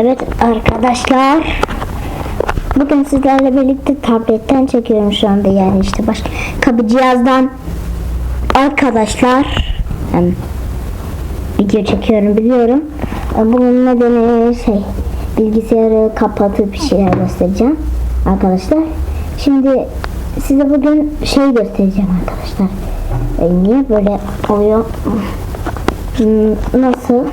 Evet arkadaşlar. Bugün sizlerle birlikte tabletten çekiyorum şu anda yani işte başka kabı cihazdan arkadaşlar yani video çekiyorum biliyorum. Bunun nedeni şey bilgisayarı kapatıp bir şeyler göstereceğim arkadaşlar. Şimdi size bugün şey göstereceğim arkadaşlar. E, niye böyle oluyor? Nasıl?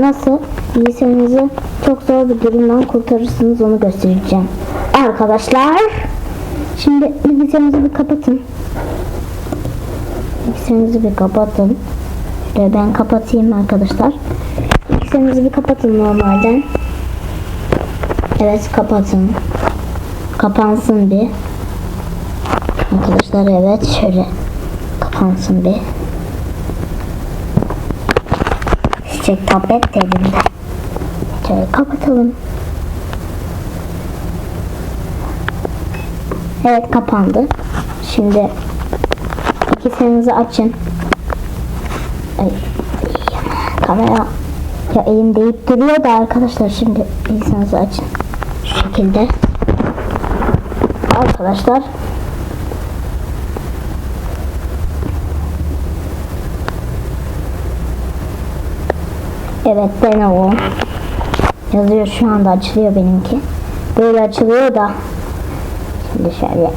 Nasıl bilgisayarınızı çok zor bir durumdan kurtarırsınız onu göstereceğim. Arkadaşlar şimdi bilgisayarınızı bir kapatın. Bilgisayarınızı bir kapatın. Şöyle ben kapatayım arkadaşlar. Bilgisayarınızı bir kapatın normalden. Evet kapatın. Kapansın bir. Arkadaşlar evet şöyle kapansın bir. Çiçek tablet de elimde. Şöyle kapatalım. Evet kapandı. Şimdi ikisinizi açın. Ay, kamera ya elim deyip duruyor da arkadaşlar şimdi ikisinizi açın. Şu şekilde. Arkadaşlar Evet ben o. Yazıyor şu anda açılıyor benimki. Böyle açılıyor da. Şimdi şöyle.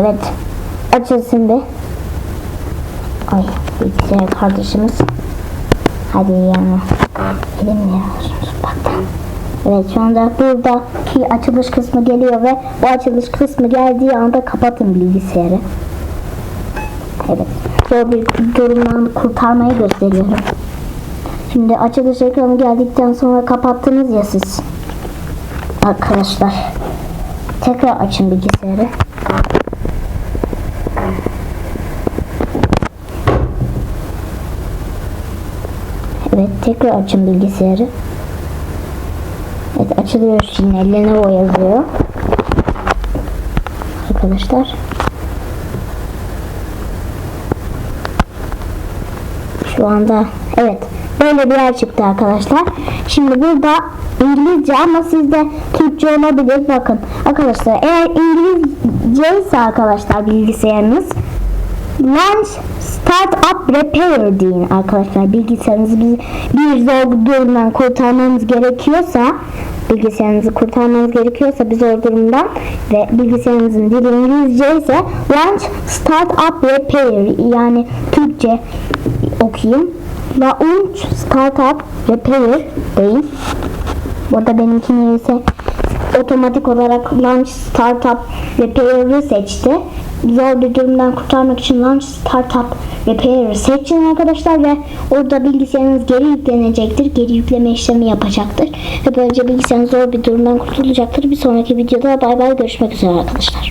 Evet. Açılsın bir. Ay bilgisayar kardeşimiz. Hadi. Elim yararmış baktan. Evet şu anda buradaki açılış kısmı geliyor ve bu açılış kısmı geldiği anda kapatın bilgisayarı. Evet. Zor bir durumdan kurtarmayı gösteriyorum. Şimdi açılış ekranı geldikten sonra kapattınız ya siz. Arkadaşlar. Tekrar açın bilgisayarı. Evet tekrar açın bilgisayarı. Evet açılıyor şimdi Lenovo yazıyor. Arkadaşlar. Şu anda evet böyle bir yer çıktı arkadaşlar. Şimdi burada İngilizce ama sizde Türkçe olabilir. Bakın arkadaşlar eğer İngilizce ise arkadaşlar bilgisayarınız Launch Startup Repair deyin arkadaşlar. Bilgisayarınızı bir, bir zor durumdan kurtarmanız gerekiyorsa bilgisayarınızı kurtarmanız gerekiyorsa bir zor durumdan ve bilgisayarınızın dili İngilizce ise Launch Startup Repair yani Türkçe okuyayım. Launch Startup Repair deyin. Burada benimki neyse otomatik olarak Launch Startup Repair'ı seçti. Zor bir durumdan kurtarmak için Launch Startup Repair'ı seçin arkadaşlar ve orada bilgisayarınız geri yüklenecektir. Geri yükleme işlemi yapacaktır. Ve böylece bilgisayarınız zor bir durumdan kurtulacaktır. Bir sonraki videoda bay bay görüşmek üzere arkadaşlar.